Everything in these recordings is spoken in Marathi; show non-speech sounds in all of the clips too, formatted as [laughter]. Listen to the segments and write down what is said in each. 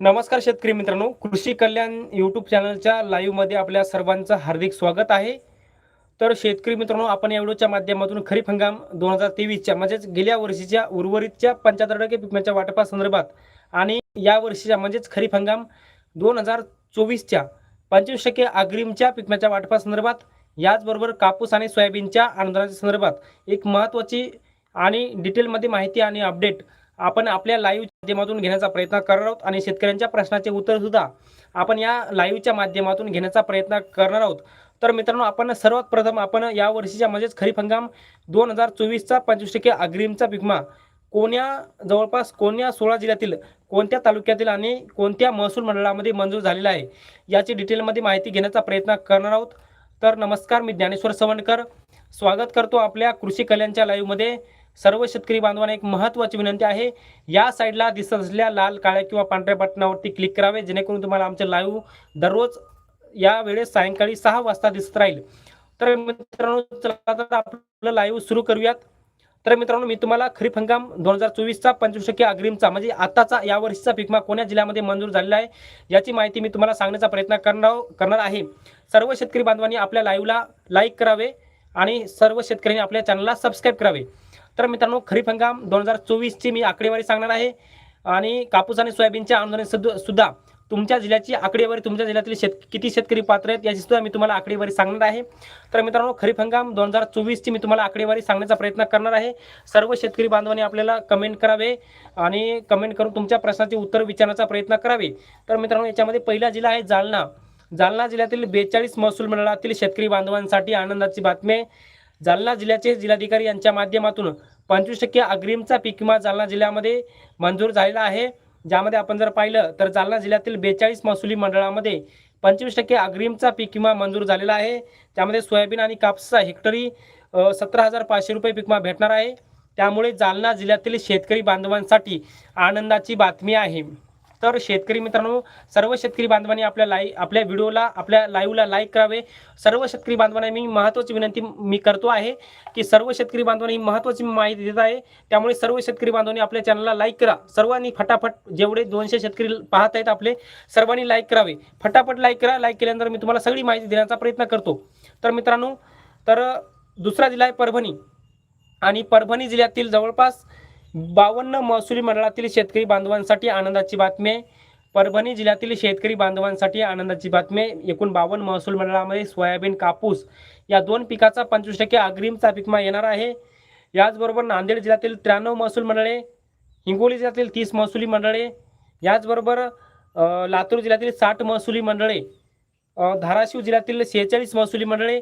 नमस्कार शेतकरी मित्रांनो कृषी कल्याण यूट्यूब चॅनलच्या लाईव्हमध्ये आपल्या सर्वांचं हार्दिक स्वागत आहे. तर शेतकरी मित्रांनो आपण या व्हिडिओच्या माध्यमातून खरीप हंगाम दोन हजार तेवीसच्या म्हणजेच गेल्या वर्षीच्या उर्वरितच्या पंच्याहत्तर टक्के पिकांच्या वाटपासंदर्भात आणि या वर्षीच्या म्हणजेच खरीप हंगाम दोन हजार चोवीसच्या पंचवीस टक्के अग्रिमच्या पिकांच्या वाटपासंदर्भात याचबरोबर कापूस आणि सोयाबीनच्या अनुदानाच्या संदर्भात एक महत्त्वाची आणि डिटेलमध्ये माहिती आणि अपडेट आपण आपल्या लाईव्ह माध्यमातून घेण्याचा प्रयत्न करणार आहोत आणि शेतकऱ्यांच्या प्रश्नाचे उत्तर सुद्धा आपण या लाईव्हच्या माध्यमातून घेण्याचा प्रयत्न करणार आहोत. तर मित्रांनो आपण सर्वात प्रथम आपण या वर्षीच्या म्हणजेच खरीप हंगाम दोन हजार चोवीसचा पंचवीस टक्के अग्रिमचा पिकमा कोण्या जवळपास कोण्या सोळा जिल्ह्यातील कोणत्या तालुक्यातील आणि कोणत्या महसूल मंडळामध्ये मंजूर झालेला आहे याची डिटेलमध्ये माहिती घेण्याचा प्रयत्न करणार आहोत. तर नमस्कार मी ज्ञानेश्वर सवणकर स्वागत करतो आपल्या कृषी कल्याणच्या लाईव्हमध्ये सर्व शेतकरी बांधवांना एक महत्त्वाची विनंती आहे. या साईडला दिसत असलेल्या लाल काळ्या किंवा पांढऱ्या बटनावरती क्लिक करावे जेणेकरून तुम्हाला आमचे लाईव्ह दररोज या वेळेस सायंकाळी सहा वाजता दिसत राहील. तर मित्रांनो चला तर आपलं लाईव्ह सुरू करूयात. तर मित्रांनो मी तुम्हाला खरीप हंगाम दोन हजार चोवीसचा पंचवीस टक्के अग्रिमचा म्हणजे आताचा या वर्षीचा पिकमा कोण्या जिल्ह्यामध्ये मंजूर झालेला आहे याची माहिती मी तुम्हाला सांगण्याचा प्रयत्न करणार करणार आहे. सर्व शेतकरी बांधवांनी आपल्या लाईव्हला लाईक करावे आणि सर्व शेतकऱ्यांनी आपल्या चॅनलला सबस्क्राईब करावे. तर मित्रांनो खरीप हंगाम दोन हजार चोवीसची मी आकडेवारी सांगणार आहे. आणि कापूस आणि सोयाबीनच्या आंदोलन सुद्धा तुमच्या जिल्ह्याची आकडेवारी तुमच्या जिल्ह्यातील शेत किती शेतकरी पात्र आहेत याची सुद्धा मी तुम्हाला आकडेवारी सांगणार आहे. तर मित्रांनो खरीप हंगाम दोन हजार चोवीसची मी तुम्हाला आकडेवारी सांगण्याचा प्रयत्न करणार आहे. सर्व शेतकरी बांधवांनी आपल्याला कमेंट करावे आणि कमेंट करून तुमच्या प्रश्नाचे उत्तर विचारण्याचा प्रयत्न करावे. तर मित्रांनो याच्यामध्ये पहिला जिल्हा आहे जालना. जालना जिल्ह्यातील बेचाळीस महसूल मंडळातील शेतकरी बांधवांसाठी आनंदाची बातमी आहे. जालना जिल्ह्याचे जिल्हाधिकारी यांच्या माध्यमातून पंचवीस टक्के अग्रिमचा पीक विमा जालना जिल्ह्यामध्ये मंजूर झालेला आहे. ज्यामध्ये आपण जर पाहिलं तर जालना जिल्ह्यातील बेचाळीस महसुली मंडळामध्ये पंचवीस टक्के अग्रिमचा पीक विमा मंजूर झालेला आहे. त्यामध्ये सोयाबीन आणि कापसा हेक्टरी सतरा हजार पाचशे रुपये पीक विमा भेटणार आहे. त्यामुळे जालना जिल्ह्यातील शेतकरी बांधवांसाठी आनंदाची बातमी आहे. तर शेतकरी मित्रांनो सर्व शेतकरी बांधवांनी आपल्या लाई आपल्या व्हिडिओला आपल्या लाईव्हला लाईक करावे. सर्व शेतकरी बांधवांना मी महत्त्वाची विनंती मी करतो आहे की सर्व शेतकरी बांधवांनी महत्त्वाची माहिती देत आहे. त्यामुळे सर्व शेतकरी बांधवांनी आपल्या चॅनलला लाईक करा. सर्वांनी फटाफट जेवढे दोनशे शेतकरी पाहत आहेत आपले सर्वांनी लाईक करावे. फटाफट लाईक करा. लाईक केल्यानंतर मी तुम्हाला सगळी माहिती देण्याचा प्रयत्न करतो. तर मित्रांनो तर दुसरा जिल्हा आहे परभणी. आणि परभणी जिल्ह्यातील जवळपास बावन्न महसुली मंडळातील शेतकरी बांधवांसाठी आनंदाची बातमी आहे. परभणी जिल्ह्यातील शेतकरी बांधवांसाठी आनंदाची बातमी आहे. एकूण बावन्न महसूल मंडळामध्ये सोयाबीन कापूस या दोन पिकाचा पंचवीस टक्के अग्रिमचा पिकमा येणार आहे. याचबरोबर नांदेड जिल्ह्यातील त्र्याण्णव महसूल मंडळे हिंगोली जिल्ह्यातील तीस महसुली मंडळे याचबरोबर लातूर जिल्ह्यातील साठ महसुली मंडळे धाराशिव जिल्ह्यातील शेहेचाळीस महसुली मंडळे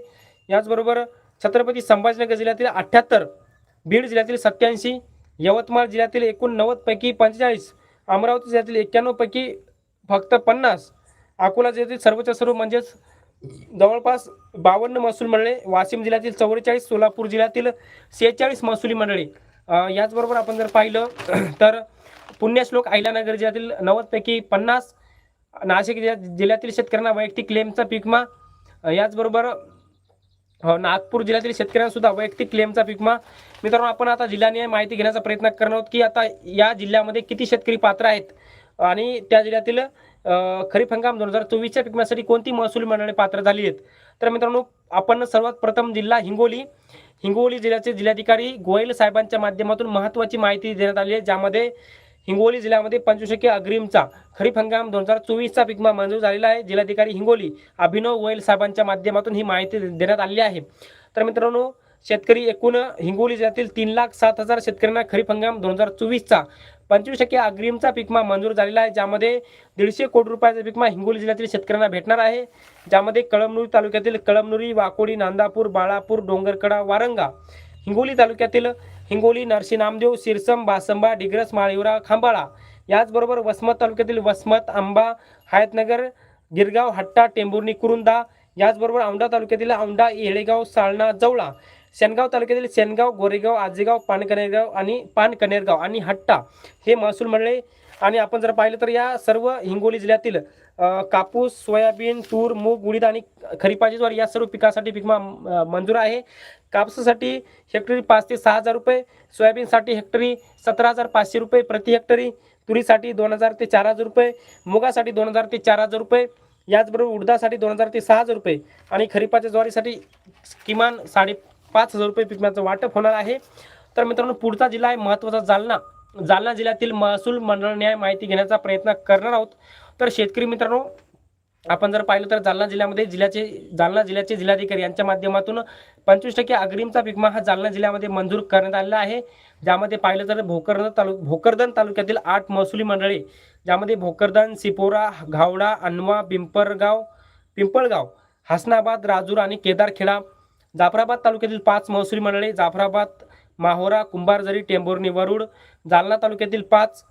याचबरोबर छत्रपती संभाजीनगर जिल्ह्यातील अठ्ठ्याहत्तर बीड जिल्ह्यातील सत्याऐंशी यवतमाळ जिल्ह्यातील एकूण नव्वदपैकी पंचेचाळीस अमरावती जिल्ह्यातील एक्क्याण्णवपैकी फक्त पन्नास अकोला जिल्ह्यातील सर्वोच्च सर्व म्हणजेच जवळपास बावन्न महसूल मंडळे वाशिम जिल्ह्यातील चौवेचाळीस सोलापूर जिल्ह्यातील सेहेचाळीस महसुली मंडळे. याचबरोबर आपण जर पाहिलं [clears throat] तर पुण्यश्लोक अहिल्यानगर जिल्ह्यातील नव्वदपैकी पन्नास नाशिक जिल्ह्यातील शेतकऱ्यांना वैयक्तिक क्लेमचा पिकमा याचबरोबर हो, नागपूर जिल्ह्यातील शेतकऱ्यांना सुद्धा वैयक्तिक क्लेमचा पिकमा मित्रांनो आपण आता जिल्ह्याने माहिती घेण्याचा प्रयत्न करणार आहोत की आता या जिल्ह्यामध्ये किती शेतकरी पात्र आहेत आणि त्या जिल्ह्यातील खरीप हंगाम दोन हजार चोवीसच्या पिकण्यासाठी कोणती महसूल मंडळे पात्र झाली आहेत? तर मित्रांनो आपण सर्वात प्रथम जिल्हा हिंगोली. हिंगोली जिल्ह्याचे जिल्हाधिकारी गोयल साहेबांच्या माध्यमातून महत्त्वाची माहिती देण्यात आली आहे ज्यामध्ये हिंगोली जिल्ह्यामध्ये पंचवीस अग्रिमचा खरीप हंगाम दोन हजार चोवीसचा पिकमा मंजूर झालेला आहे. जिल्हाधिकारी हिंगोली अभिनव गोयल साहेबांच्या माध्यमातून ही माहिती देण्यात आलेली आहे. तर मित्रांनो शेतकरी एकूण हिंगोली जिल्ह्यातील तीन लाख सात हजार शेतकऱ्यांना खरीप हंगाम दोन हजार चोवीसचा पंचवीस टक्के अग्रिमचा पिकमा मंजूर झालेला आहे. ज्यामध्ये दीडशे कोटी रुपयाचा पिकमा हिंगोली जिल्ह्यातील शेतकऱ्यांना भेटणार आहे. ज्यामध्ये कळमनुरी तालुक्यातील कळमनुरी वाकोडी नांदापूर बाळापूर डोंगरकडा वारंगा हिंगोली तालुक्यातील हिंगोली नरसी नामदेव सिरसम बासंबा डिग्रस माळिवरा खांबाळा. याचबरोबर वसमत तालुक्यातील वसमत आंबा हयातनगर गिरगाव हट्टा टेंभुर्णी कुरुंदा याचबरोबर औंढा तालुक्यातील औंढा येळेगाव साळणा जवळा. शेनगाव तालुक्यातील शेनगाव गोरेगाव आजेगाव पानकनेरगाव आणि पानकनेरगाव आणि हट्टा हे महसूल मंडळे. आणि आपण जर पाहिलं तर या सर्व हिंगोली जिल्ह्यातील कापूस सोयाबीन तूर मूग उडीद आणि खरीपाची ज्वारी या सर्व पिकासाठी पिकमा विमा मंजूर आहे. कापसासाठी हेक्टरी पाच ते सहा हजार रुपये सोयाबीनसाठी हेक्टरी सतरा हजार पाचशे रुपये प्रति हेक्टरी तुरीसाठी दोन हजार ते चार हजार रुपये मुगासाठी दोन हजार ते चार हजार रुपये याचबरोबर उडदासाठी दोन हजार ते सहा हजार रुपये आणि खरीपाच्या ज्वारीसाठी किमान साडेपाच हजार रुपये पिकण्याचं वाटप होणार आहे. तर मित्रांनो पुढचा जिल्हा आहे महत्त्वाचा जालना. जालना जिल्ह्यातील महसूल मंडळ न्याय माहिती घेण्याचा प्रयत्न करणार आहोत. तर शेतकरी मित्रांनो आपण जर पाहिलं तर जालना जिल्ह्यामध्ये जिल्ह्याचे जालना जिल्ह्याचे जिल्हाधिकारी यांच्या माध्यमातून पंचवीस टक्के अग्रिमचा पीक हा जालना जिल्ह्यामध्ये मंजूर करण्यात आलेला आहे. ज्यामध्ये पाहिलं तर भोकरदन तालु भोकरदन तालुक्यातील आठ महसुली मंडळे ज्यामध्ये भोकरदन सिपोरा घावडा अनवा पिंपरगाव पिंपळगाव हसनाबाद राजूर आणि केदारखेडा जाफराबाद तालुक्यातील पाच महसुली मंडळे जाफराबाद माहोरा कुंभारझरी टेंभुर्णी वरुड जालना तालुक्यातील पाच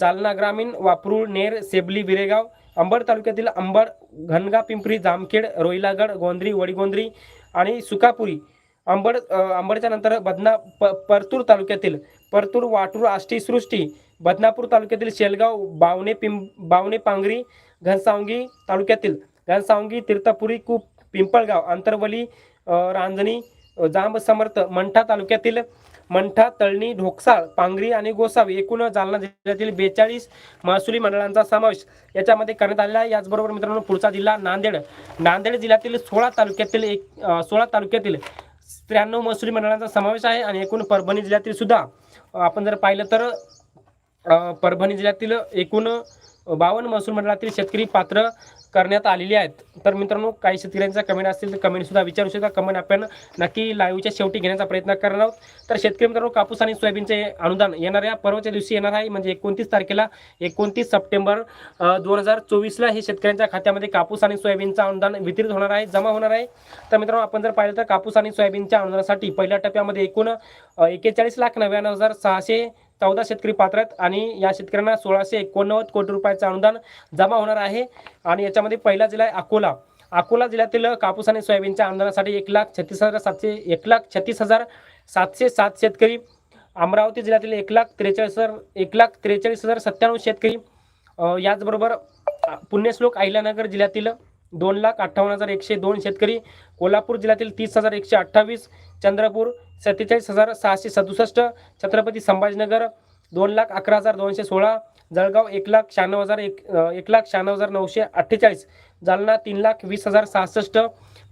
जालना ग्रामीण वापरूळ नेर सेबली विरेगाव अंबड तालुक्यातील अंबड घनगा पिंपरी जामखेड रोईलागड गोंद्री वडीगोंद्री आणि सुकापुरी अंबड अंबडच्या नंतर बदना प परतूर तालुक्यातील परतूर वाटूर आष्टी सृष्टी बदनापूर तालुक्यातील शेलगाव बावणे पिं बावणे पांगरी घनसावंगी तालुक्यातील घनसावंगी तीर्थपुरी कूप पिंपळगाव अंतरवली रांजणी जांब समर्थ मंठा तालुक्यातील मंठा तळणी ढोकसाळ पांगरी आणि गोसावी एकूण जालना जिल्ह्यातील बेचाळीस महसुली मंडळांचा समावेश याच्यामध्ये करण्यात आलेला आहे. याचबरोबर मित्रांनो पुढचा जिल्हा नांदेड. नांदेड जिल्ह्यातील सोळा तालुक्यातील एक सोळा तालुक्यातील त्र्याण्णव महसुली मंडळांचा समावेश आहे आणि एकूण परभणी जिल्ह्यातील सुद्धा आपण जर पाहिलं तर परभणी जिल्ह्यातील एकूण बावन्न महसूल मंडळातील शेतकरी पात्र करण्यात आलेली आहेत. तर मित्रांनो काही शेतकऱ्यांचा कमेंट असतील तर कमेंटसुद्धा विचारू शकता. कमेंट आपण नक्की लाईव्हच्या शेवटी घेण्याचा प्रयत्न करणार आहोत. तर शेतकरी मित्रांनो कापूस आणि सोयाबीनचे अनुदान येणाऱ्या परवाच्या दिवशी येणार आहे. म्हणजे एकोणतीस तारखेला एकोणतीस सप्टेंबर दोन हजार चोवीसला हे शेतकऱ्यांच्या खात्यामध्ये कापूस आणि सोयाबीनचं अनुदान वितरित होणार आहे जमा होणार आहे. तर मित्रांनो आपण जर पाहिलं तर कापूस आणि सोयाबीनच्या अनुदानासाठी पहिल्या टप्प्यामध्ये एकूण एकेचाळीस लाख नव्याण्णव हजार सहाशे चौदा शेतकरी पात्र आहेत आणि या शेतकऱ्यांना सोळाशे एकोणनव्वद कोटी रुपयाचं अनुदान जमा होणार आहे. आणि याच्यामध्ये पहिला जिल्हा आहे अकोला. अकोला जिल्ह्यातील कापूस आणि सोयाबीनच्या अनुदानासाठी एक लाख छत्तीस हजार सातशे एक लाख छत्तीस हजार सातशे सात शेतकरी अमरावती जिल्ह्यातील एक लाख त्रेचाळीस हजार एक लाख त्रेचाळीस हजार सत्त्याण्णव शेतकरी याचबरोबर पुण्यश्लोक अहिल्यानगर जिल्ह्यातील दोन लाख अठ्ठावन्न हजार एकशे दोन शेतकरी कोल्हापूर जिल्ह्यातील तीस हजार एकशे अठ्ठावीस चंद्रपूर सत्तेचाळीस हजार सहाशे सदुसष्ट छत्रपती संभाजीनगर दोन लाख अकरा हजार दोनशे सोळा जळगाव एक लाख शहाण्णव हजार एक एक लाख शहाण्णव हजार नऊशे अठ्ठेचाळीस जालना तीन लाख वीस हजार सहासष्ट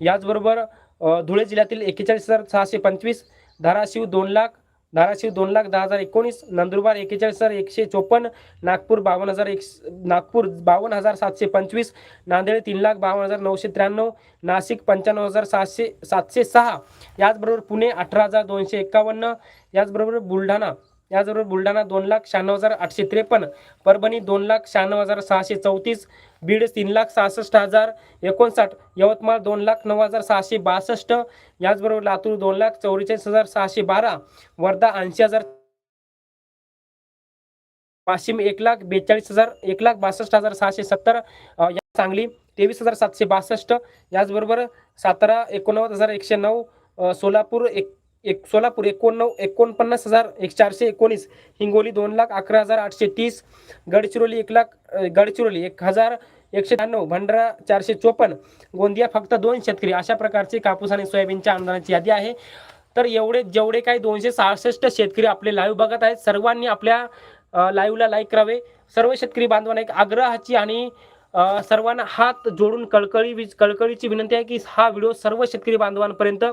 याचबरोबर धुळे जिल्ह्यातील एक्केचाळीस हजार सहाशे पंचवीस धाराशिव दोन लाख धाराशिव दोन लाख दहा हजार एकोणीस नंदुरबार एकेचाळीस हजार एकशे चोपन्न नागपूर बावन्न हजार एक नागपूर बावन्न हजार सातशे पंचवीस नांदेड तीन लाख बावन्न हजार नऊशे त्र्याण्णव नाशिक पंच्याण्णव हजार सातशे सातशे सहा याचबरोबर पुणे अठरा हजार दोनशे एकावन्न याचबरोबर बुलढाणा याचबरोबर बुलढाणा दोन लाख शहाण्णव हजार आठशे त्रेपन्न परभणी दोन लाख शहाण्णव हजार सहाशे चौतीस बीड तीन लाख सहासष्ट हजार एकोणसाठ यवतमाळ दोन लाख नऊ हजार सहाशे बासष्ट याचबरोबर लातूर दोन लाख चौवेचाळीस हजार सहाशे बारा वर्धा ऐंशी हजार वाशिम एक लाख बेचाळीस हजार एक लाख बासष्ट हजार सहाशे सत्तर सांगली तेवीस हजार सातशे बासष्ट याचबरोबर सातारा एकोणनव्वद हजार एकशे नऊ सोलापूर एक एक सोलापूर एकोणनऊ एकोणपन्नास हजार एक चारशे एकोणीस हिंगोली दोन लाख अकरा हजार आठशे तीस गडचिरोली एक लाख गडचिरोली एक हजार एकशे त्र्याण्णव भंडारा चारशे चोपन्न गोंदिया फक्त दोन शेतकरी. अशा प्रकारचे कापूस आणि सोयाबीनच्या आमदारांची यादी आहे. तर एवढे जेवढे काही दोनशे सहासष्ट शेतकरी आपले लाईव्ह बघत आहेत सर्वांनी आपल्या लाईव्हला लाईक करावे. सर्व शेतकरी बांधवांना एक आग्रहाची आणि सर्वांना हात जोडून कळकळी विज- कळकळीची विनंती आहे की हा व्हिडिओ सर्व शेतकरी बांधवांपर्यंत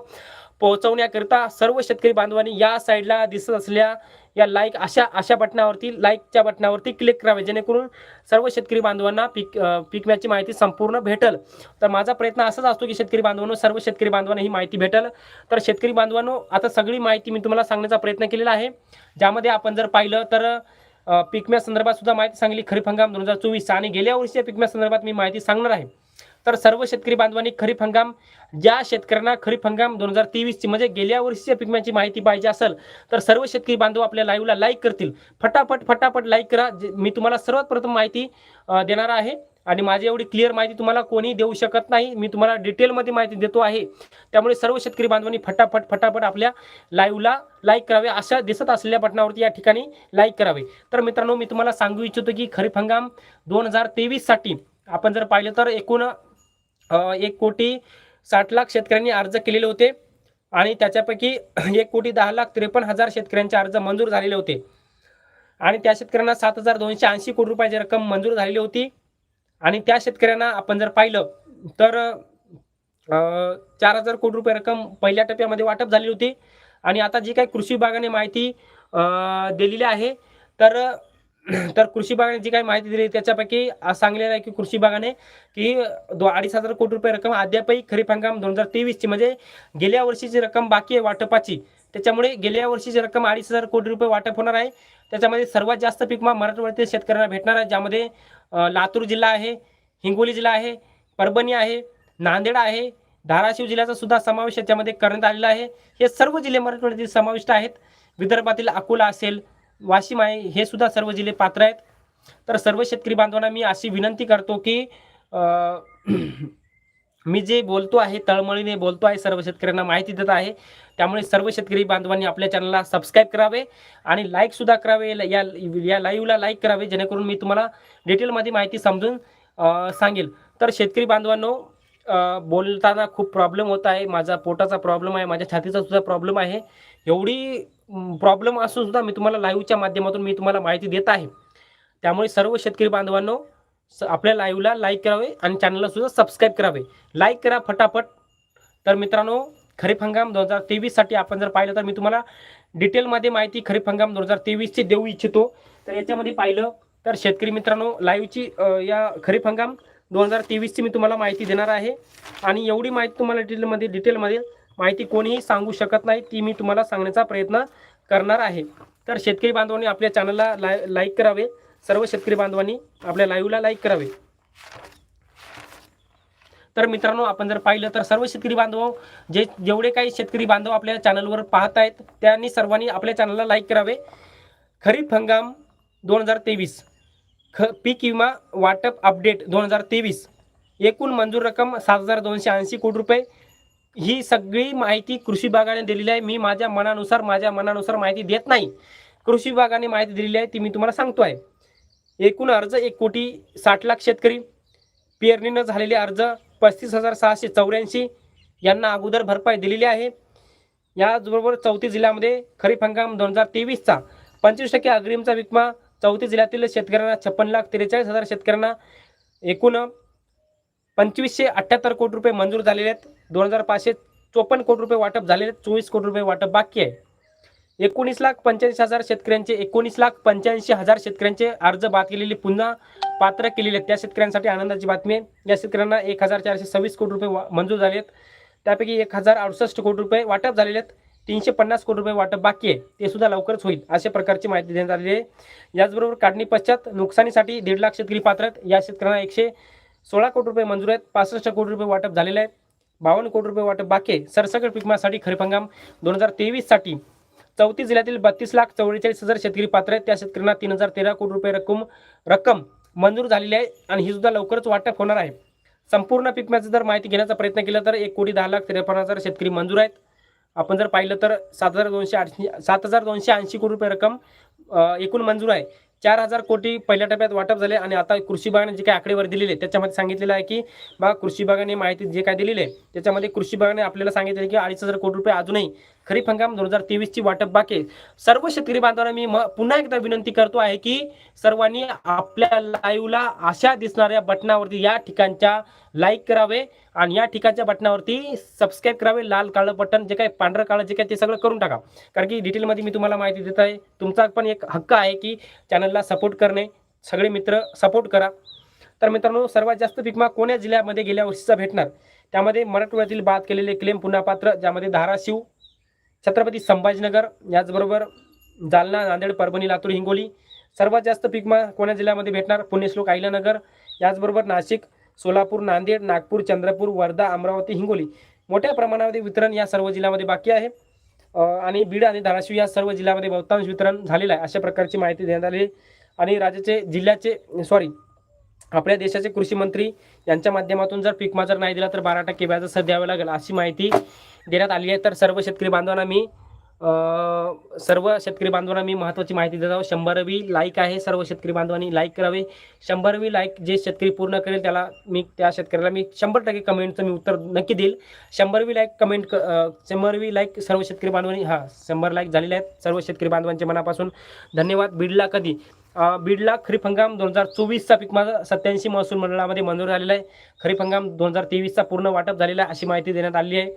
पोहोचवण्याकरिता सर्व शेतकरी बांधवांनी या साईडला दिसत असल्या या लाईक अशा अशा बटनावरती लाईकच्या बटनावरती क्लिक करावे जेणेकरून सर्व शेतकरी बांधवांना पीक अ, पीक विम्याची माहिती संपूर्ण भेटल. तर माझा प्रयत्न असाच असतो की शेतकरी बांधवांनो सर्व शेतकरी बांधवांना ही माहिती भेटल. तर शेतकरी बांधवांनो आता सगळी माहिती मी तुम्हाला सांगण्याचा प्रयत्न केलेला आहे. ज्यामध्ये आपण जर पाहिलं तर पिकम्या संदर्भात सुद्धा माहिती सांगली खरीप हंगाम दोन हजार चोवीस आणि गेल्या वर्षीच्या पिकम्या संदर्भात मी माहिती सांगणार आहे. तर सर्व शेतकरी बांधवांनी खरीप हंगाम ज्या शेतकऱ्यांना खरीप हंगाम दोन हजार तेवीसची म्हणजे गेल्या वर्षीच्या पिकम्याची माहिती पाहिजे असेल तर सर्व शेतकरी बांधव आपल्या लाईव्हला लाईक करतील. फटाफट फटाफट लाईक करा. जे- मी तुम्हाला सर्वात प्रथम माहिती देणार आहे. आणि माझी एवढी क्लिअर माहिती तुम्हाला कोणी देऊ शकत नाही. मी तुम्हाला डिटेलमध्ये माहिती देतो आहे. त्यामुळे सर्व शेतकरी बांधवांनी फटाफट फटाफट आपल्या लाईव्हला लाईक करावे. अशा दिसत असलेल्या बटनावरती या ठिकाणी लाईक करावे. तर मित्रांनो मी तुम्हाला सांगू इच्छितो की खरीप हंगाम दोन हजार तेवीससाठी आपण जर पाहिलं तर एकूण एक कोटी साठ लाख शेतकऱ्यांनी अर्ज केलेले होते आणि त्याच्यापैकी [clears throat] एक कोटी दहा लाख त्रेपन्न हजार शेतकऱ्यांचे अर्ज मंजूर झालेले होते. आणि त्या शेतकऱ्यांना सात हजार दोनशे ऐंशी कोटी रुपयाची रक्कम मंजूर झालेली होती. आणि त्या शेतकऱ्यांना आपण जर पाहिलं तर चार हजार कोटी रुपये रक्कम पहिल्या टप्प्यामध्ये वाटप झाली होती. आणि आता जी काही कृषी विभागाने माहिती दिलेली आहे तर [clears throat] तर कृषी विभागाने जी काही माहिती दिली त्याच्यापैकी सांगलेलं आहे की कृषी विभागाने की दो अडीच हजार कोटी रुपये रक्कम अद्यापही खरीप हंगाम दोन हजार तेवीसची म्हणजे गेल्या वर्षीची रक्कम बाकी आहे वाटपाची. त्याच्यामुळे गेल्या वर्षीची रक्कम अडीच हजार कोटी रुपये वाटप होणार आहे. त्याच्यामध्ये सर्वात जास्त पीक मराठवाड्यातील शेतकऱ्यांना भेटणार आहे ज्यामध्ये लातूर जिल्हा आहे हिंगोली जिल्हा आहे परभणी आहे नांदेड आहे धाराशिव जिल्ह्याचा सुद्धा समावेश याच्यामध्ये करण्यात आलेला आहे. हे सर्व जिल्हे मराठवाड्यातील समाविष्ट आहेत. विदर्भातील अकोला असेल वाशिम आहे हे सुद्धा सर्व जिल्हे पात्र आहेत. तर सर्व शेतकरी बांधवांना मी अशी विनंती करतो की [clears throat] मी जे बोलतो आहे तळमळीने बोलतो आहे सर्व शेतकऱ्यांना माहिती देत आहे. त्यामुळे सर्व शेतकरी बांधवांनी आपल्या चॅनलला सबस्क्राईब करावे आणि लाईकसुद्धा करावे. या या लाईव्हला लाईक करावे जेणेकरून मी तुम्हाला डिटेलमध्ये माहिती समजून सांगेल. तर शेतकरी बांधवांनो बोलताना खूप प्रॉब्लेम होत आहे. माझा पोटाचा प्रॉब्लेम आहे. माझ्या छातीचा सुद्धा प्रॉब्लेम आहे. एवढी प्रॉब्लेम असून सुद्धा मी तुम्हाला लाईव्हच्या माध्यमातून मी तुम्हाला माहिती देत आहे. त्यामुळे सर्व शेतकरी बांधवांनो स- आपल्या लाईव्हला लाईक करावे आणि चॅनलला सुद्धा सबस्क्राईब करावे. लाईक करा फटाफट. तर मित्रांनो खरीप हंगाम दोन हजार तेवीससाठी आपण जर पाहिलं तर मी तुम्हाला डिटेलमध्ये माहिती खरीप हंगाम दोन हजार तेवीसची देऊ इच्छितो. तर याच्यामध्ये पाहिलं तर शेतकरी मित्रांनो लाईव्हची या खरीप हंगाम दोन हजार तेवीसची मी तुम्हाला माहिती देणार आहे. आणि एवढी माहिती तुम्हाला डिटेलमध्ये डिटेलमध्ये माहिती कोणीही सांगू शकत नाही ती मी तुम्हाला सांगण्याचा प्रयत्न करणार आहे. तर शेतकरी बांधवांनी आपल्या चॅनलला लाय लाईक करावे. सर्व शेतकरी बांधवांनी आपल्या लाईव्हला लाईक करावे. तर मित्रांनो आपण जर पाहिलं तर सर्व शेतकरी बांधव जे जेवढे काही शेतकरी बांधव आपल्या चॅनलवर पाहत आहेत त्यांनी सर्वांनी आपल्या चॅनलला लाईक करावे. खरीप हंगाम दोन हजार तेवीस. ख पीक विमा वाटप अपडेट दोन हजार तेवीस. एकूण मंजूर रक्कम सात हजार दोनशे ऐंशी कोटी रुपये. ही सगळी माहिती कृषी विभागाने दिलेली आहे. मी माझ्या मनानुसार माझ्या मनानुसार माहिती देत नाही. कृषी विभागाने माहिती दिलेली आहे ती मी तुम्हाला सांगतो आहे. एकूण अर्ज एक कोटी साठ लाख शेतकरी. पेरणीनं झालेले अर्ज पस्तीस हजार सहाशे चौऱ्याऐंशी. यांना अगोदर भरपाई दिलेली आहे. याचबरोबर चौथी जिल्ह्यामध्ये खरीप हंगाम दोन हजार तेवीसचा. पंचवीस टक्के अग्रिमचा विकमा चौथी जिल्ह्यातील शेतकऱ्यांना छप्पन लाख त्रेचाळीस हजार शेतकऱ्यांना एकूण पंचवीसशे अठ्ठ्याहत्तर कोटी रुपये मंजूर झालेले आहेत. दोन हजार पाचशे चोपन्न कोटी रुपये वाटप झालेले आहेत. चोवीस कोटी रुपये वाटप बाकी आहे. एकोणीस लाख पंच्याऐंशी हजार शेतकऱ्यांचे एकोणीस लाख पंच्याऐंशी हजार शेतकऱ्यांचे अर्ज बाद केलेले पुन्हा पात्र केलेले आहेत. त्या शेतकऱ्यांसाठी आनंदाची बातमी आहे. या शेतकऱ्यांना एक हजार चारशे सव्वीस कोटी रुपये वा- मंजूर झाले आहेत. त्यापैकी एक हजार अडुसष्ट कोटी रुपये वाटप झालेले आहेत. तीनशे पन्नास कोटी रुपये वाटप बाकी आहे. ते सुद्धा लवकरच होईल अशा प्रकारची माहिती देण्यात आलेली आहे. याचबरोबर काढणी पश्चात नुकसानीसाठी दीड लाख शेतकरी पात्र आहेत या शेतकऱ्यांना एकशे सोळा कोटी रुपये मंजूर आहेत. पासष्ट कोटी रुपये वाटप झालेले आहेत. बावन्न कोटी रुपये वाटप बाकी आहे. सरसकट पिकमासाठी खरीप हंगाम दोन हजार तेवीससाठी. चौतीस जिल्ह्यातील बत्तीस लाख चौवेचाळीस हजार शेतकरी पात्र आहेत. त्या शेतकऱ्यांना तीन हजार तेरा कोटी रुपये रक्कम रक्कम मंजूर झालेली आहे आणि ही सुद्धा लवकरच वाटप होणार आहे. संपूर्ण पिकम्याची जर माहिती घेण्याचा प्रयत्न केला तर एक कोटी दहा लाख त्रेपन्न हजार शेतकरी मंजूर आहेत. आपण जर पाहिलं तर सात हजार दोनशे आठशे सात हजार दोनशे ऐंशी कोटी रुपये रक्कम एकूण मंजूर आहे. चार हजार कोटी पहिल्या टप्प्यात वाटप झाले आणि आता कृषी विभागाने जे काही आकडेवारी दिलेली आहे त्याच्यामध्ये सांगितलेलं आहे की बा कृषी विभागाने माहिती जे काय दिलेली आहे त्याच्यामध्ये कृषी विभागाने आपल्याला सांगितलेलं की अडीच हजार कोटी रुपये अजूनही खरीप हंगाम दोन हजार तेवीसची वाटप बाकी सर्व शेतकरी बांधवांना मी म- पुन्हा एकदा विनंती करतो आहे की सर्वांनी आपल्या लाईव्हला अशा दिसणाऱ्या बटनावरती या ठिकाणच्या लाईक करावे आणि या ठिकाणच्या बटनावरती सबस्क्राईब करावे लाल काळं बटन जे काही पांढरं काळं जे काही ते सगळं करून टाका. कारण की डिटेलमध्ये मी तुम्हाला माहिती देत आहे तुमचा पण एक हक्क आहे की चॅनलला सपोर्ट करणे. सगळे मित्र सपोर्ट करा. तर मित्रांनो सर्वात जास्त पिकमा कोण्या जिल्ह्यामध्ये गेल्या वर्षीचा भेटणार? त्यामध्ये मराठवाड्यातील बाद केलेले क्लेम पुन्हा पात्र ज्यामध्ये धाराशिव छत्रपती संभाजीनगर याचबरोबर जालना नांदेड परभणी लातूर हिंगोली. सर्वात जास्त पिकमा कोण्या जिल्ह्यामध्ये भेटणार? पुणे श्लोक याचबरोबर नाशिक सोलापूर नांदेड नागपूर चंद्रपूर वर्धा अमरावती हिंगोली. मोठ्या प्रमाणामध्ये वितरण या सर्व जिल्ह्यामध्ये बाकी आहे. आणि बीड आणि धाराशिव या सर्व जिल्ह्यामध्ये बहुतांश वितरण झालेलं आहे. अशा प्रकारची माहिती देण्यात आली आहे. आणि राज्याचे जिल्ह्याचे सॉरी आपल्या देशाचे कृषी मंत्री यांच्या माध्यमातून जर पीक जर नाही दिला तर बारा टक्के व्याजासह द्यावं लागेल अशी माहिती देण्यात आली आहे. तर सर्व शेतकरी बांधवांना मी सर्व शेतकरी बांधवांना मी महत्त्वाची माहिती देत आहोत. शंभरवी लाईक आहे. सर्व शेतकरी बांधवांनी लाईक करावे. शंभरवी लाईक जे शेतकरी पूर्ण करेल त्याला मी त्या शेतकऱ्याला मी शंभर टक्के कमेंटचं मी उत्तर नक्की देईल. शंभरवी लाईक कमेंट क- शंभरवी लाईक सर्व शेतकरी बांधवांनी हां शंभर लाईक झालेले आहेत. सर्व शेतकरी बांधवांचे मनापासून धन्यवाद. बिडला कधी? बीडला खरीप हंगाम दोन हजार चोवीसचा पीक माझा सत्याऐंशी महसूल मंडळामध्ये मंजूर झालेला आहे. खरीप हंगाम दोन हजार तेवीसचा पूर्ण वाटप झालेला आहे अशी माहिती देण्यात आली आहे.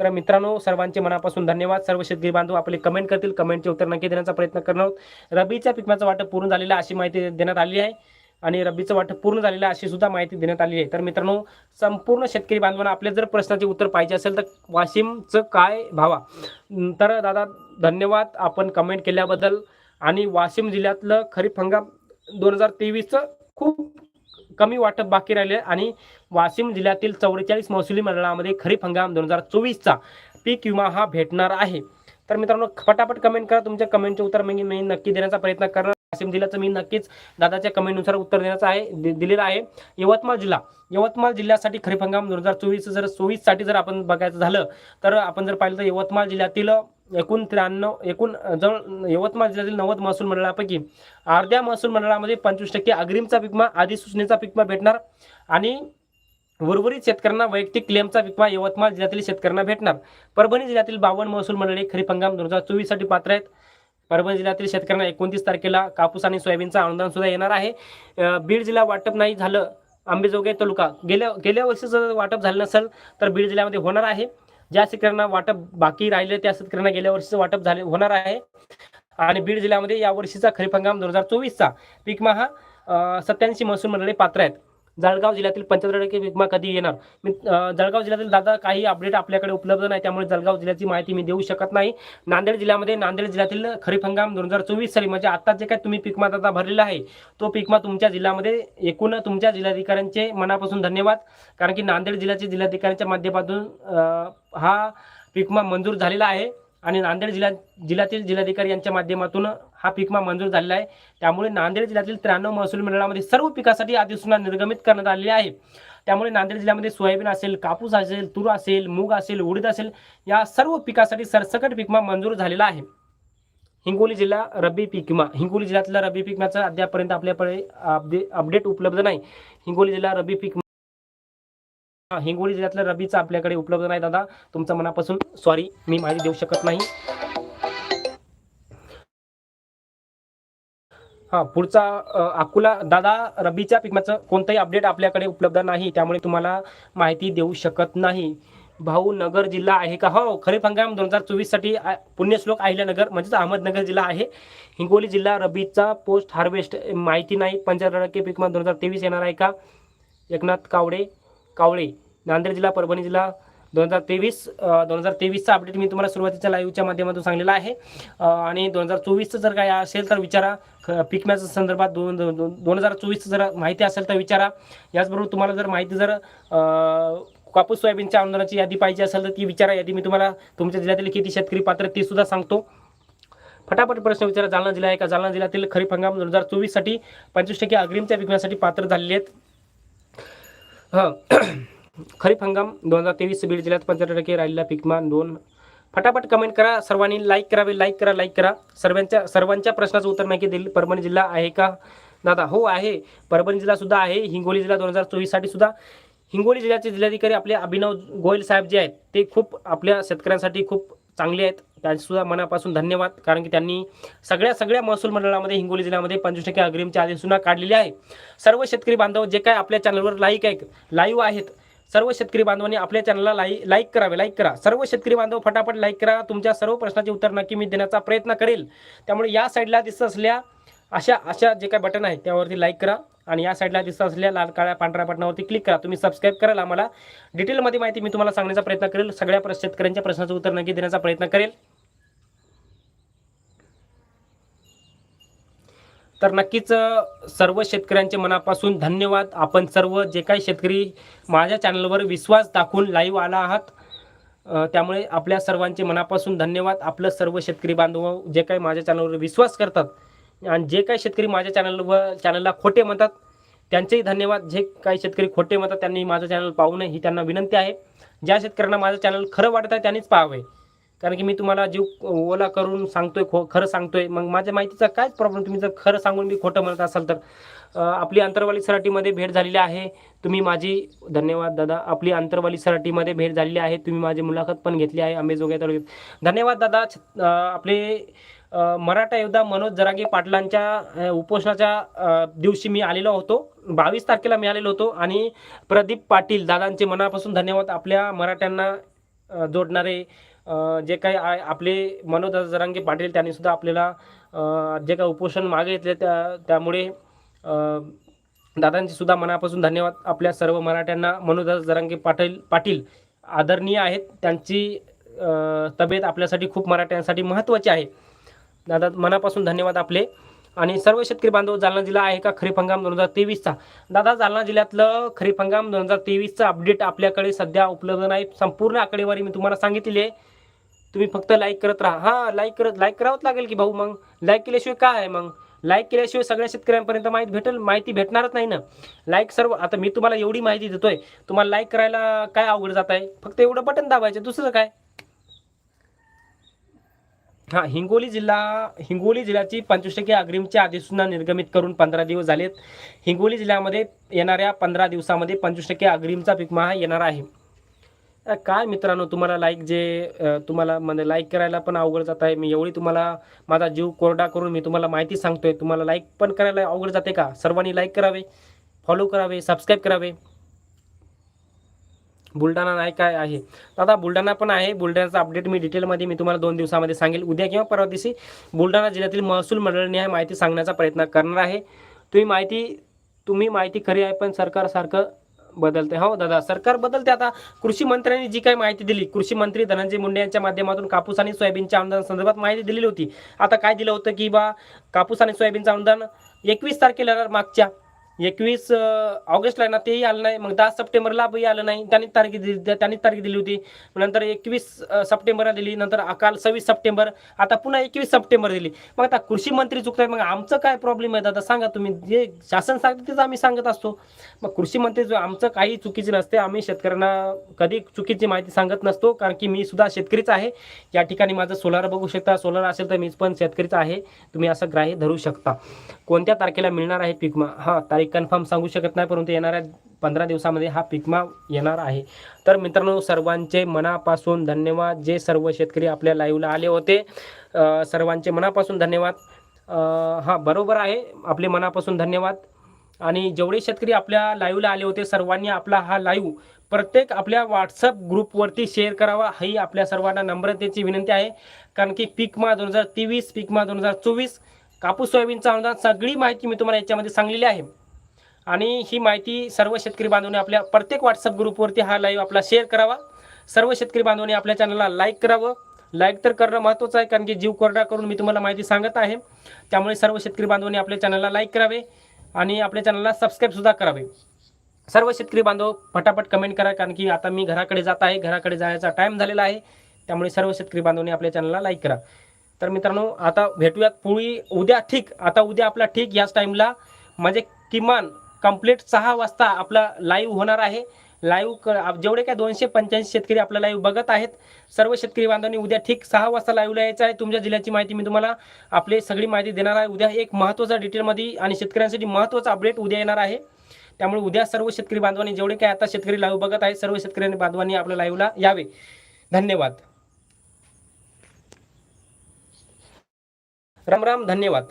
तर मित्रांनो सर्वांचे मनापासून धन्यवाद. सर्व शेतकरी बांधव आपले कमेंट करतील. कमेंटचे उत्तर नक्की देण्याचा प्रयत्न करणार आहोत. रबीच्या पिकमाचं वाटप पूर्ण झालेलं अशी माहिती देण्यात आली आहे. आणि रब्बीचं वाटप पूर्ण झालेलं अशी सुद्धा माहिती देण्यात आली आहे. तर मित्रांनो संपूर्ण शेतकरी बांधवांना आपल्या जर प्रश्नाचे उत्तर पाहिजे असेल तर वाशिमचं काय भावा? तर दादा धन्यवाद. आपण कमेंट केल्याबद्दल आणि वाशिम जिल्ह्यातलं खरीप हंगाम दोन हजार तेवीसचं खूप कमी वाटप बाकी राहिले आणि वाशिम जिल्ह्यातील चौवेचाळीस महसुली मंडळामध्ये खरीप हंगाम दोन हजार चोवीसचा पीक विमा हा भेटणार आहे. तर मित्रांनो फटाफट कमेंट करा. तुमच्या कमेंटचे उत्तर मी मी नक्की देण्याचा प्रयत्न करणार वाशिम जिल्ह्याचं मी नक्कीच दादाच्या कमेंटनुसार उत्तर देण्याचं आहे दि- दिलेलं आहे. यवतमाळ जिल्हा. यवतमाळ जिल्ह्यासाठी खरीप हंगाम दोन हजार चोवीस जर चोवीससाठी जर आपण बघायचं झालं तर आपण जर पाहिलं तर यवतमाळ जिल्ह्यातील एकूण त्र्याण्णव एकूण जवळ यवतमाळ जिल्ह्यातील नव्वद महसूल मंडळापैकी अर्ध्या महसूल मंडळामध्ये पंचवीस टक्के अग्रिमचा पिकमा अधिसूचनेचा पिकमा भेटणार आणि उर्वरित शेतकऱ्यांना वैयक्तिक क्लेमचा विकमा यवतमाळ जिल्ह्यातील शेतकऱ्यांना भेटणार. परभणी जिल्ह्यातील बावन्न महसूल मंडळे खरीप हंगाम दोन हजार चोवीससाठी पात्र आहेत. परभणी जिल्ह्यातील शेतकऱ्यांना एकोणतीस तारखेला कापूस आणि सोयाबीनचं अनुदान सुद्धा येणार आहे. बीड जिल्हा वाटप नाही झालं आंबेजोगाई तालुका. गेल्या गेल्या वर्षी जर वाटप झालं नसेल तर बीड जिल्ह्यामध्ये होणार आहे. ज्या शेतकऱ्यांना वाटप बाकी राहिले त्या शेतकऱ्यांना गेल्या वर्षीचं वाटप झाले होणार आहे. आणि बीड जिल्ह्यामध्ये या वर्षीचा खरीप हंगाम दोन हजार चोवीसचा पीकमा हा सत्याऐंशी महसूल मंडळे पात्र आहेत. जळगाव जिल्ह्यातील पंच्याहत्तर टक्के विमा कधी येणार? मी जळगाव जिल्ह्यातील दादा काही अपडेट आपल्याकडे उपलब्ध नाही त्यामुळे जळगाव जिल्ह्याची माहिती मी देऊ शकत नाही. नांदेड जिल्ह्यामध्ये नांदेड जिल्ह्यातील खरीप हंगाम दोन हजार चोवीस साली म्हणजे आता जे काय तुम्ही पीकमा दादा भरलेला आहे तो पीकमा तुमच्या जिल्ह्यामध्ये एकूण तुमच्या जिल्हाधिकाऱ्यांचे मनापासून धन्यवाद. कारण की नांदेड जिल्ह्याचे जिल्हाधिकाऱ्यांच्या माध्यमातून हा पीकमा मंजूर झालेला आहे. आणि नांदेड जिल्ह्यात जिल्ह्यातील जिल्हाधिकारी यांच्या माध्यमातून हा पीकमा मंजूर झालेला आहे. त्यामुळे नांदेड जिल्ह्यातील त्र्याण्णव महसूल मंडळामध्ये सर्व पिकासाठी अधिसूचना निर्गमित करण्यात आलेली आहे. त्यामुळे नांदेड जिल्ह्यामध्ये सोयाबीन असेल कापूस असेल तूर असेल मूग असेल उडीद असेल या सर्व पिकासाठी सरसकट पीकमा मंजूर झालेला आहे. हिंगोली जिल्हा रब्बी पीक विमा हिंगोली जिल्ह्यातल्या रब्बी पिकमाचं अद्यापर्यंत आपल्याकडे अपडे अपडेट उपलब्ध नाही. हिंगोली जिल्हा रब्बी पीक हिंगोली जिल्ह्यातल्या रब्बीचं आपल्याकडे उपलब्ध नाही दादा. तुमचा मनापासून सॉरी मी माहिती देऊ शकत नाही. हा पुढचा अकोला दादा रब्बीच्या पिकमाचं कोणतंही अपडेट आपल्याकडे उपलब्ध नाही त्यामुळे तुम्हाला माहिती देऊ शकत नाही. भाऊ नगर जिल्हा आहे का? हो खरीप हंगाम दोन हजार चोवीससाठी पुण्यश्लोक अहिल्यानगर म्हणजेच अहमदनगर जिल्हा आहे. हिंगोली जिल्हा रब्बीचा पोस्ट हार्वेस्ट माहिती नाही. पंच्याहत्तर टक्के पिकमा दोन हजार तेवीस येणार आहे का? एकनाथ कावडे कावळे नांदेड जिल्हा परभणी जिल्हा दोन हजार तेवीस दोन हजार तेवीसचा अपडेट मी तुम्हाला सुरुवातीच्या लाईव्हच्या माध्यमातून सांगलेला आहे. आणि दोन हजार चोवीसचं जर काय असेल तर विचारा. ख- पीक मॅचच्या संदर्भात दोन दोन हजार चोवीसचं जर माहिती असेल तर विचारा. याचबरोबर तुम्हाला जर माहिती जर कापूस सोयाबीनच्या आंदोलनाची यादी पाहिजे असेल तर ती विचारा. यादी मी तुम्हाला तुमच्या जिल्ह्यातील किती शेतकरी पात्र ते सुद्धा सांगतो. फटाफट प्रश्न विचारा. जालना जिल्हा आहे का? जालना जिल्ह्यातील खरीप हंगाम दोन हजार चोवीससाठी पंचवीस टक्के अग्रिमच्या विकण्यासाठी पात्र झालेले आहेत. हां. खरीप हंगाम दोन हजार तेवीस बीड जिल्ह्यात पंच्याहत्तर टक्के राहिलेला पिकमान दोन. फटाफट कमेंट करा. सर्वांनी लाईक करावे लाईक करा लाईक करा. सर्वांच्या सर्वांच्या प्रश्नाचं उत्तर नक्की देईल. परभणी जिल्हा आहे का? दादा हो आहे. परभणी जिल्हा सुद्धा आहे. हिंगोली जिल्हा दोन हजार चोवीससाठी सुद्धा. हिंगोली जिल्ह्याचे जिल्हाधिकारी आपले अभिनव गोयल साहेब जे आहेत ते खूप आपल्या शेतकऱ्यांसाठी खूप चांगले आहेत. त्यांचेसुद्धा मनापासून धन्यवाद. कारण की त्यांनी सगळ्या सगळ्या महसूल मंडळामध्ये हिंगोली जिल्ह्यामध्ये पंचवीस टक्के अग्रिमचे आदेशसुद्धा काढलेली आहे. सर्व शेतकरी बांधव जे काय आपल्या चॅनलवर लाईक आहेत लाईव्ह आहेत सर्व शेतकरी बांधवांनी आपल्या चॅनलला लाई लाईक करावे लाईक करा. सर्व शेतकरी बांधव फटाफट लाईक करा. तुमच्या सर्व प्रश्नाचे उत्तर नक्की मी देण्याचा प्रयत्न करेल. त्यामुळे या साईडला दिसत असल्या अशा अशा जे काही बटन आहेत त्यावरती लाईक करा. आणि या साईडला दिसत असलेल्या लाल काळ्या पांढऱ्या बटनावरती क्लिक करा. तुम्ही सबस्क्राईब कराल आम्हाला. डिटेलमध्ये माहिती मी तुम्हाला सांगण्याचा प्रयत्न करेल. सगळ्या प्र- शेतकऱ्यांच्या प्रश्नाचं उत्तर नक्की देण्याचा प्रयत्न करेल. तर नक्कीच सर्व शेतकऱ्यांचे मनापासून धन्यवाद. आपण सर्व जे काही शेतकरी माझ्या चॅनलवर विश्वास दाखवून लाईव्ह आला आहात त्यामुळे आपल्या सर्वांचे मनापासून धन्यवाद. आपलं सर्व शेतकरी बांधव जे काही माझ्या चॅनलवर विश्वास करतात आणि जे काही शेतकरी माझ्या चॅनलवर चॅनलला खोटे म्हणतात त्यांचेही धन्यवाद. जे काही शेतकरी खोटे म्हणतात त्यांनी माझं चॅनल पाहू नये ही त्यांना विनंती आहे. ज्या शेतकऱ्यांना माझं चॅनल खरं वाटत आहे त्यांनीच पाहावे. कारण की मी तुम्हाला जीव ओला करून सांगतोय खो खरं सांगतोय. मग माझ्या माहितीचा कायच प्रॉब्लेम तुम्ही जर खरं सांगून मी खोटं म्हणत असाल तर आपली अंतरवाली सराटीमध्ये भेट झालेली आहे. तुम्ही माझी धन्यवाद दादा आपली अंतरवाली सराटीमध्ये भेट झालेली आहे. तुम्ही माझी मुलाखत पण घेतली आहे अंबेजोगाई तालुक्यात धन्यवाद दादा छ- आपले मराठा योद्धा मनोज जरागे पाटलांच्या उपोषणाच्या दिवशी मी आलेलो होतो. बावीस तारखेला मी आलेलो होतो आणि प्रदीप पाटील दादांचे मनापासून धन्यवाद आपल्या मराठ्यांना जोडणारे जे काही आहे आपले मनोज जरांगे पाटील त्यांनी सुद्धा आपल्याला जे काही उपोषण मागे घेतले त्या त्यामुळे दादांचे सुद्धा मनापासून धन्यवाद. आपल्या सर्व मराठ्यांना मनोज जरांगे पाटील पाटील आदरणीय आहेत. त्यांची तब्येत आपल्यासाठी खूप मराठ्यांसाठी महत्त्वाची आहे. दादा मनापासून धन्यवाद आपले. आणि सर्व शेतकरी बांधव जालना जिल्हा आहे का? खरीप हंगाम दोन हजार तेवीसचा. दादा जालना जिल्ह्यातलं खरीप हंगाम दोन हजार तेवीसचं अपडेट आपल्याकडे सध्या उपलब्ध नाही. संपूर्ण आकडेवारी मी तुम्हाला सांगितलेली आहे. तुम्ही फक्त लाईक करत राहा. हां लाईक करत लाईक करावंच लागेल की भाऊ मग. लाईक केल्याशिवाय काय आहे मग? लाईक केल्याशिवाय सगळ्या शेतकऱ्यांपर्यंत माहिती भेटेल माहिती भेटणारच नाही ना. लाईक सर्व आता मी तुम्हाला एवढी माहिती देतोय. तुम्हाला लाईक करायला काय अवघड जात आहे? फक्त एवढं बटन दाबायचं दुसरं काय? हां हिंगोली जिल्हा हिंगोली जिल्ह्याची पंचवीस टक्के अग्रिमची अधिसूचना निर्गमित करून पंधरा दिवस झालेत. हिंगोली जिल्ह्यामध्ये येणाऱ्या पंधरा दिवसामध्ये पंचवीस टक्के अग्रिमचा पीक महा येणार आहे. काय मित्रांनो तुम्हाला लाईक जे तुम्हाला म्हणजे लाईक करायला पण अवघड जात आहे. मी एवढी तुम्हाला माझा जीव कोरडा करून मी तुम्हाला माहिती सांगतोय. तुम्हाला लाईक पण करायला अवघड जाते का? सर्वांनी लाईक करावे फॉलो करावे सबस्क्राईब करावे. बुलढाणा नाही काय आहे? दादा बुलढाणा पण आहे. बुलढाण्याचा अपडेट मी डिटेलमध्ये मी तुम्हाला दोन दिवसामध्ये सांगेल. उद्या किंवा परवा दिवशी बुलढाणा जिल्ह्यातील महसूल मंडळाने माहिती सांगण्याचा प्रयत्न करणार आहे. तुम्ही माहिती तुम्ही माहिती खरी आहे पण सरकारसारखं बदलते. हो दादा. सरकार बदलते. आता कृषी मंत्र्यांनी जी काही माहिती दिली कृषी मंत्री धनंजय मुंडे यांच्या माध्यमातून कापूस आणि सोयाबीनच्या अनुदान संदर्भात माहिती दिलेली होती. आता काय दिलं होतं की बा कापूस आणि सोयाबीनचं अनुदान एकवीस तारखेला मागच्या. एकवीस ऑगस्टला ना तेही आलं नाही. मग दहा सप्टेंबरला बी आलं नाही. त्यांनी तारीख दिली त्यांनी तारीख दिली होती. नंतर एकवीस सप्टेंबरला दिली. नंतर काल सव्वीस सप्टेंबर. आता पुन्हा एकवीस सप्टेंबर दिली. मग आता कृषी मंत्री चुकताय. मग आमचं काय प्रॉब्लेम आहे दादा? सांगा तुम्ही. जे शासन सांगते तेच आम्ही सांगत असतो. मग कृषी मंत्री आमचं काही चुकीचे नसते. आम्ही शेतकऱ्यांना कधी चुकीची माहिती सांगत नसतो. कारण की मी सुद्धा शेतकरीच आहे. या ठिकाणी माझं सोलार बघू शकता. सोलार असेल तर मीच पण शेतकरीच आहे. तुम्ही असं ग्राह्य धरू शकता. कोणत्या तारखेला मिळणार आहे पीकमा हां तारीख कन्फर्म सांगू शकत नाही परंतु येणाऱ्या पंधरा दिवसामध्ये हा पिकमा येणार आहे. तर मित्रांनो सर्वांचे मनापासून धन्यवाद. जे सर्व शेतकरी आपल्या लाईव्हला आले होते सर्वांचे मनापासून धन्यवाद. हां बरोबर आहे. आपले मनापासून धन्यवाद. आणि जेवढे शेतकरी आपल्या लाईव्हला आले होते सर्वांनी आपला हा लाईव्ह प्रत्येक आपल्या व्हॉट्सअप ग्रुपवरती शेअर करावा ही आपल्या सर्वांना नम्रतेची विनंती आहे. कारण की पिकमा दोन हजार तेवीस पीकमा दोन हजार चोवीस कापूस सोयाबीनचा अनुदान सगळी माहिती मी तुम्हाला याच्यामध्ये सांगलेली आहे. आणि ही माहिती सर्व शेतकरी बांधवांनी आपल्या प्रत्येक व्हॉट्सअप ग्रुपवरती हा लाईव्ह आपला शेअर करावा. सर्व शेतकरी बांधवांनी आपल्या चॅनलला लाईक करावं. लाईक तर करणं महत्त्वाचं आहे कारण की जीव कोरडा करून मी तुम्हाला माहिती सांगत आहे. त्यामुळे सर्व शेतकरी बांधवांनी आपल्या चॅनलला लाईक करावे आणि आपल्या चॅनलला सबस्क्राईबसुद्धा करावे. सर्व शेतकरी बांधव फटाफट कमेंट करा कारण की आता मी घराकडे जात आहे. घराकडे जायचा टाईम झालेला आहे. त्यामुळे सर्व शेतकरी बांधवांनी आपल्या चॅनलला लाईक करा. तर मित्रांनो आता भेटूयात पुढी उद्या ठीक. आता उद्या आपला ठीक. याच टाईमला म्हणजे किमान कंप्लीट सहा वाजता आपला लाईव्ह होणार आहे. लाईव्ह क जेवढे काय दोनशे पंच्याऐंशी शेतकरी आपला लाईव्ह बघत आहेत. सर्व शेतकरी बांधवांनी उद्या ठीक सहा वाजता लाईव्हला यायचं आहे. तुमच्या जिल्ह्याची माहिती मी तुम्हाला आपली सगळी माहिती देणार आहे. उद्या एक महत्त्वाचा डिटेलमध्ये आणि शेतकऱ्यांसाठी महत्त्वाचा अपडेट उद्या येणार आहे. त्यामुळे उद्या सर्व शेतकरी बांधवांनी जेवढे काय आता शेतकरी लाईव्ह बघत आहेत सर्व शेतकरी बांधवांनी आपल्या लाईव्हला यावे. धन्यवाद. राम राम धन्यवाद.